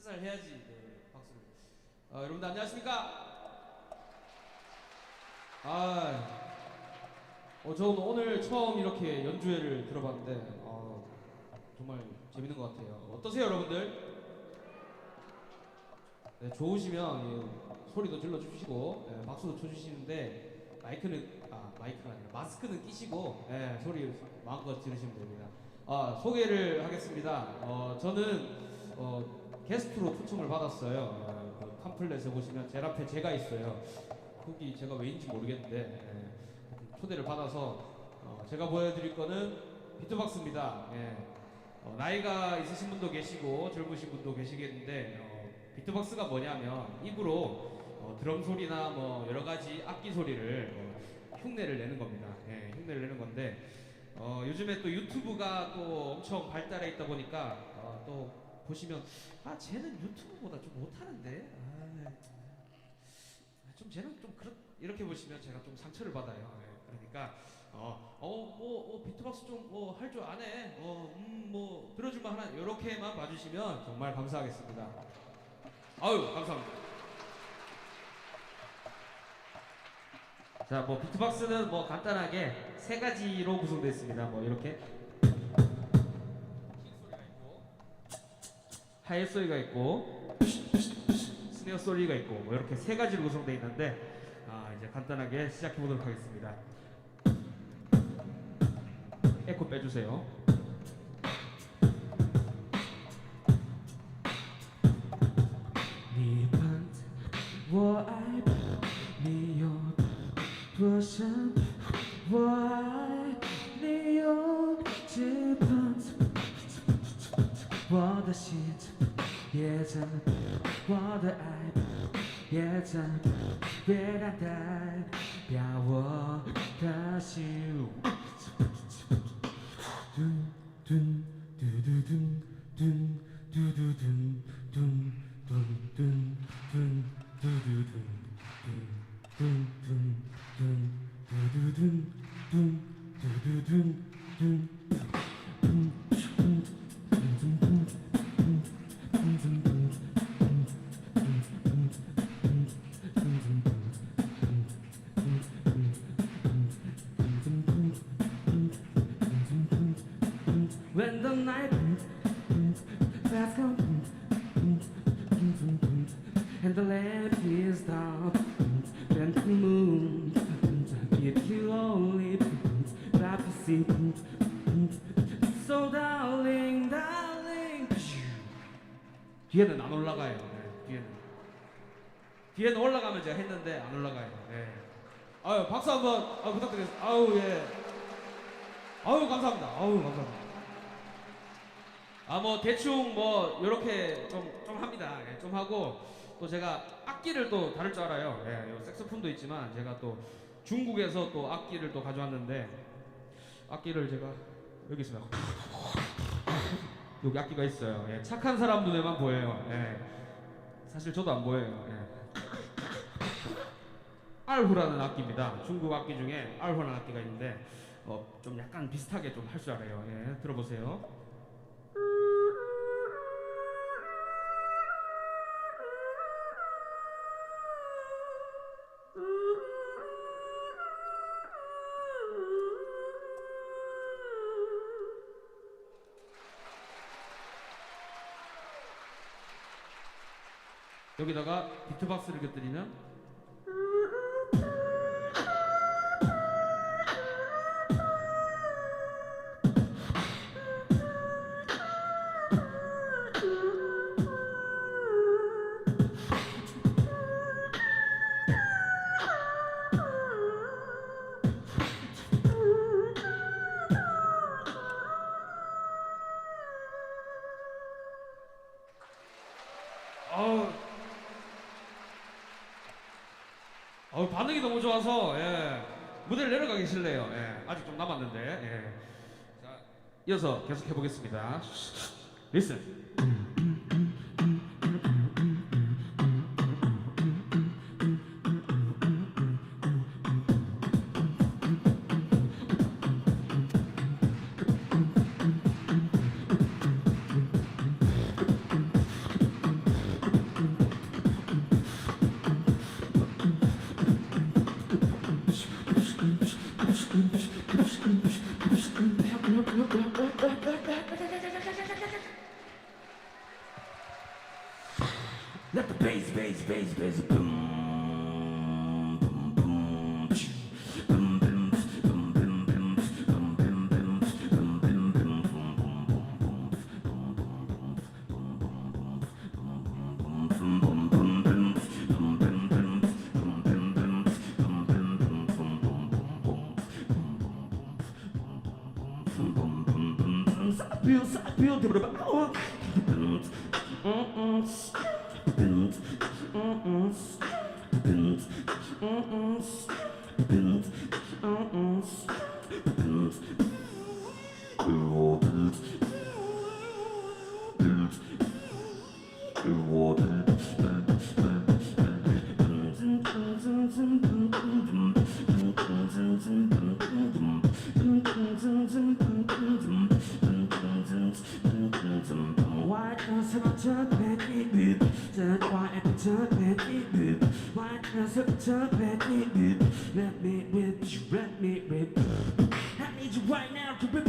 인사를 해야지. 네, 박수를. 어, 여러분들 안녕하십니까? 아, 어, 저는 오늘 처음 이렇게 연주회를 들어봤는데 어, 정말 재밌는 것 같아요. 어떠세요, 여러분들? 네, 좋으시면 예, 소리도 질러 주시고 예, 박수도 쳐주시는데 마이크는 아 마이크가 아니라 마스크는 끼시고 예, 소리 마음껏 지르시면 됩니다. 아 소개를 하겠습니다. 어, 저는 어, 게스트로 초청을 받았어요. 어, 그 팜플렛에 보시면 제 앞에 제가 있어요. 거기 제가 왜인지 모르겠는데 예, 초대를 받아서 어, 제가 보여드릴 거는 비트박스입니다. 예. 어, 나이가 있으신 분도 계시고 젊으신 분도 계시겠는데 어, 비트박스가 뭐냐면 입으로 어, 드럼 소리나 뭐 여러 가지 악기 소리를 어, 흉내를 내는 겁니다. 예, 흉내를 내는 건데 어, 요즘에 또 유튜브가 또 엄청 발달해 있다 보니까 어, 또 보시면 아 쟤는 유튜브보다 좀 못하는데 아, 좀 쟤는 좀 그렇 이렇게 보시면 제가 좀 상처를 받아요. 예, 그러니까 어, 어, 비트박스 좀, 뭐, 할줄 아네. 어, 음, 뭐, 들어줄만 하나. 요렇게만 봐주시면 정말 감사하겠습니다. 아유, 감사합니다. 자, 뭐, 비트박스는 뭐, 간단하게 세 가지로 구성되어 있습니다. 뭐, 이렇게. 하이 소리가 있고, 스네어 소리가 있고, 뭐, 이렇게 세 가지로 구성되어 있는데, 아, 이제 간단하게 시작해 보도록 하겠습니다. 에코 빼주세요. 也曾，我的爱；别曾，别难代表我的心。When the night has come and the lamp is dark and the moon it you only prophecy so darling darling 뒤에는 안 올라가요. 네, 뒤에는. 뒤에는 올라가면 제가 했는데 안 올라가요. 네. 아유, 박수 한번 아, 부탁드리겠습니다. 아우, 예. 아유, 감사합니다. 아우, 감사합니다. 아, 뭐, 대충 뭐, 요렇게 좀, 좀 합니다. 예, 좀 하고, 또 제가 악기를 또 다룰 줄 알아요. 예, 요 색소폰도 있지만, 제가 또 중국에서 또 악기를 또 가져왔는데, 악기를 제가, 여기 있습니다. 여기 악기가 있어요. 예, 착한 사람 눈에만 보여요. 예. 사실 저도 안 보여요. 예. 알후라는 악기입니다. 중국 악기 중에 알후라는 악기가 있는데 어, 좀 약간 비슷하게 좀 할 줄 알아요. 예, 들어보세요. 여기다가 비트박스를 곁들이면 어우 어 반응이 너무 좋아서 예, 무대를 내려가 계실래요? 예, 아직 좀 남았는데 예. 자, 이어서 계속 해보겠습니다. 리슨. Let the bass, bass, bass, bass. Sapıyor sapıyor diye böyle Water. Why doesn't a trumpet it? Just why it trumpet it? Why doesn't a trumpet it? Let me rip, let me rip. I need you right now to rip.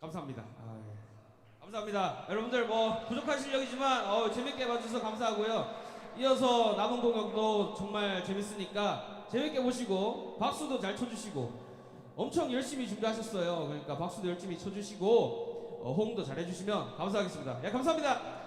감사합니다. 아, 예. 감사합니다. 여러분들 뭐 부족한 실력이지만 어, 재밌게 봐주셔서 감사하고요. 이어서 남은 공연도 정말 재밌으니까 재밌게 보시고 박수도 잘 쳐주시고 엄청 열심히 준비하셨어요. 그러니까 박수도 열심히 쳐주시고 어, 호응도 잘해주시면 감사하겠습니다. 예, 감사합니다.